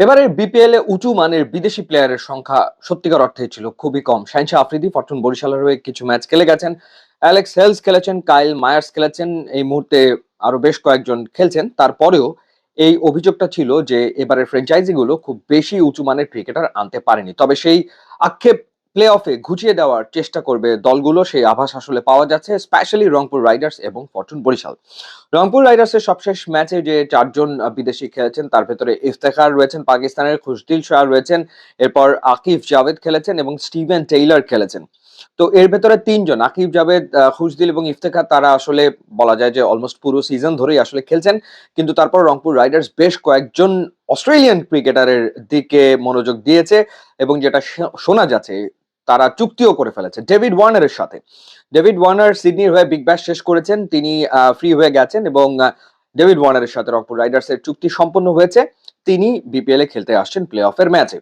এবারে বিপিএল এ উঁচু মানের বিদেশি প্লেয়ারের সংখ্যা সত্যিকার অর্থে ছিল খুবই কম। শাহিনশা আফ্রিদি, ফরচুন বরিশালের হয়ে কিছু ম্যাচ খেলে গেছেন। অ্যালেক্স হেলস খেলেছেন কাইল মায়ার্স খেলেছেন, এই মুহূর্তে আরও বেশ কয়েকজন খেলছেন। তারপরেও এই অভিযোগটা ছিল যে এবারের ফ্র্যাঞ্চাইজিগুলো খুব বেশি উঁচু মানের ক্রিকেটার আনতে পারেনি। তবে সেই আক্ষেপ প্লে অফে ঘুচিয়ে দেওয়ার চেষ্টা করবে দলগুলো, সেই আভাস আসলে পাওয়া যাচ্ছে স্পেশালি রংপুর রাইডার্স এবং ফরচুন বরিশাল। রংপুর রাইডার্সের সবশেষ ম্যাচে যে চারজন বিদেশি খেলেছেন, তার ভেতরে ইফতেখার রয়েছেন, পাকিস্তানের খুশদিল শাহ রয়েছেন, এরপর আকিফ জাভেদ খেলেছেন এবং স্টিভেন টেইলার খেলেছেন। তো এর ভেতরে তিনজন, আকিব জাভেদ খুশদিল এবং ইফতেখার, তারা আসলে বলা যায় যে অলমোস্ট পুরো সিজন ধরেই আসলে খেলছেন। কিন্তু তারপর রংপুর রাইডার্স বেশ কয়েকজন অস্ট্রেলিয়ান ক্রিকেটারের দিকে মনোযোগ দিয়েছে এবং যেটা শোনা যাচ্ছে তারা চুক্তিও করে ফেলেছে। ডেভিড ওয়ার্নারের সাথে। ডেভিড ওয়ার্নার সিডনির হয়ে বিগ ব্যাশ শেষ করেছেন। তিনি ফ্রি হয়ে গেছেন এবং ডেভিড ওয়ার্নারের সাথে রংপুর রাইডার্সের চুক্তি সম্পন্ন হয়েছে। তিনি বিপিএল এ খেলতে আসছেন প্লে অফের ম্যাচে।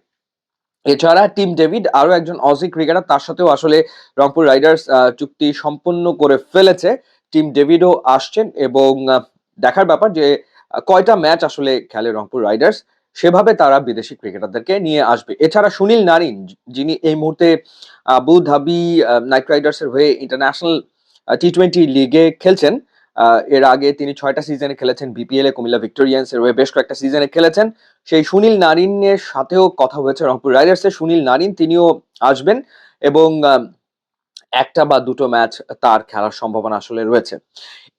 এছাড়া টিম ডেভিড আরও একজন অজি ক্রিকেটার, তার সাথেও আসলে রংপুর রাইডার্স চুক্তি সম্পন্ন করে ফেলেছে। টিম ডেভিডও আসছেন এবং দেখার ব্যাপার যে কয়টা ম্যাচ আসলে খেলে রংপুর রাইডার্স। সেভাবে তারা বিদেশি ক্রিকেটারদেরকে নিয়ে আসবে। এছাড়া সুনীল নারিন, যিনি এই মুহূর্তে আবু ধাবি নাইট রাইডার্সের হয়ে ইন্টারন্যাশনাল টি টোয়েন্টি লিগে খেলছেন। এর আগে তিনি ছয়টা সিজনে খেলেছেন বিপিএল এ, কুমিল্লা ভিক্টোরিয়ান্স এর হয়ে বেশ কয়েকটা সিজনে খেলেছেন। সেই সুনীল নারিনের সাথেও কথা হয়েছে রংপুর রাইডার্সের সুনীল নারিন তিনিও আসবেন এবং একটা বা দুটো ম্যাচ তার খেলার সম্ভাবনা আসলে রয়েছে।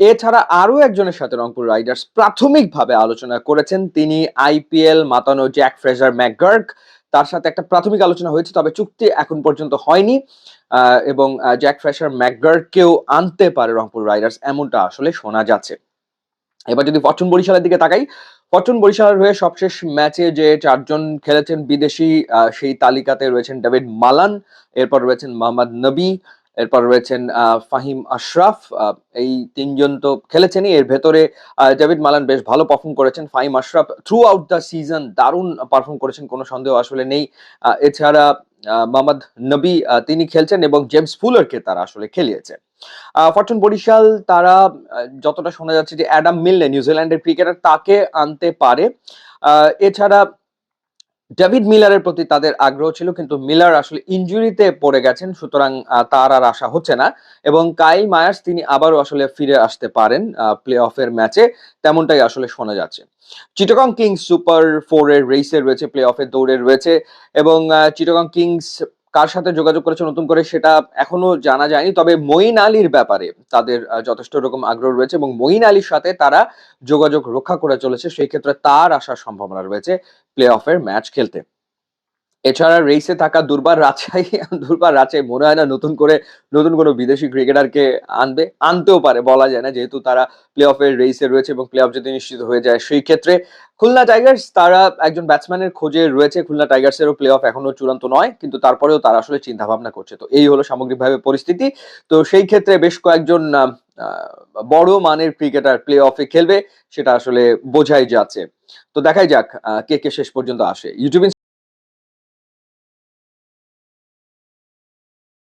এছাড়া আরও একজনের সাথে রংপুর রাইডার্স প্রাথমিকভাবে আলোচনা করেছেন তিনি আইপিএল মাতানো জ্যাক ফ্রেজার ম্যাকগার্ক তার সাথে একটা প্রাথমিক আলোচনা হয়েছে, তবে চুক্তি এখন পর্যন্ত হয়নি এবং জ্যাক ফ্রেজার ম্যাকগার্ককেও আনতে পারে রংপুর রাইডার্স, এমনটা আসলে শোনা যাচ্ছে। এবার যদি ফরচুন বরিশালের দিকে তাকাই, ফরচুন বরিশালের হয়ে সবশেষ ম্যাচে যে চারজন খেলেছেন বিদেশি সেই তালিকাতে রয়েছেন ডেভিড মালান, এরপর রয়েছেন মোহাম্মদ নবী এরপর রয়েছেন ফাহিম আশরাফ এই তিনজন তো খেলেছেনই। এর ভেতরে ডেভিড মালান বেশ ভালো পারফর্ম করেছেন। Fahim Ashraf through out the season দারুণ পারফর্ম করেছেন কোনো সন্দেহ আসলে নেই। এছাড়া মোহাম্মদ নবী তিনি খেলছেন এবং জেমস ফুলারকে তারা আসলে খেলিয়েছে। আহ, ফরচুন বরিশাল তারা যতটা শোনা যাচ্ছে যে অ্যাডাম মিললে নিউজিল্যান্ডের ক্রিকেটার তাকে আনতে পারে। এছাড়া ডেভিড মিলারের প্রতি তাদের আগ্রহ ছিল, কিন্তু মিলার আসলে ইঞ্জুরিতে পড়ে গেছেন, সুতরাং তার আর আশা হচ্ছে না। এবং কাইল মায়াস তিনি আবারও আসলে ফিরে আসতে পারেন প্লে অফের ম্যাচে, তেমনটাই আসলে শোনা যাচ্ছে। চিটাগং কিংস সুপার ফোর এর রেসে রয়েছে প্লে অফের দৌড়ে রয়েছে এবং চিটাগং কিংস কার সাথে যোগাযোগ করেছে নতুন করে সেটা এখনও জানা যায়নি। তবে মঈন আলীর ব্যাপারে তাদের যথেষ্ট রকম আগ্রহ রয়েছে এবং মঈন আলীর সাথে তারা যোগাযোগ রক্ষা করে চলেছে। সেই ক্ষেত্রে তার আসার সম্ভাবনা রয়েছে প্লে অফের ম্যাচ খেলতে। এছাড়া রেসে থাকা দুর্বার রাজশাহী দুর্বার রাজশাহী মনে হয় না নতুন করে, নতুন কোনো বিদেশি ক্রিকেটারকে আনবে, আনতেও পারে, বলা যায় না। যেহেতু তারা প্লে অফের রেসে রয়েছে এবং প্লে অফ যদি নিশ্চিত হয়ে যায়, সেই ক্ষেত্রে খুলনা টাইগার্স, তারা একজন ব্যাটসম্যানের খোঁজে রয়েছে। খুলনা টাইগার্সেরও প্লে অফ এখনও চূড়ান্ত নয়, কিন্তু তারপরেও তারা আসলে চিন্তা ভাবনা করছে। তো এই হলো সামগ্রিকভাবে পরিস্থিতি। তো সেই ক্ষেত্রে বেশ কয়েকজন বড় মানের ক্রিকেটার প্লে অফে খেলবে, সেটা আসলে বোঝাই যাচ্ছে। তো দেখাই যাক কে কে শেষ পর্যন্ত আসে। ইউটিউব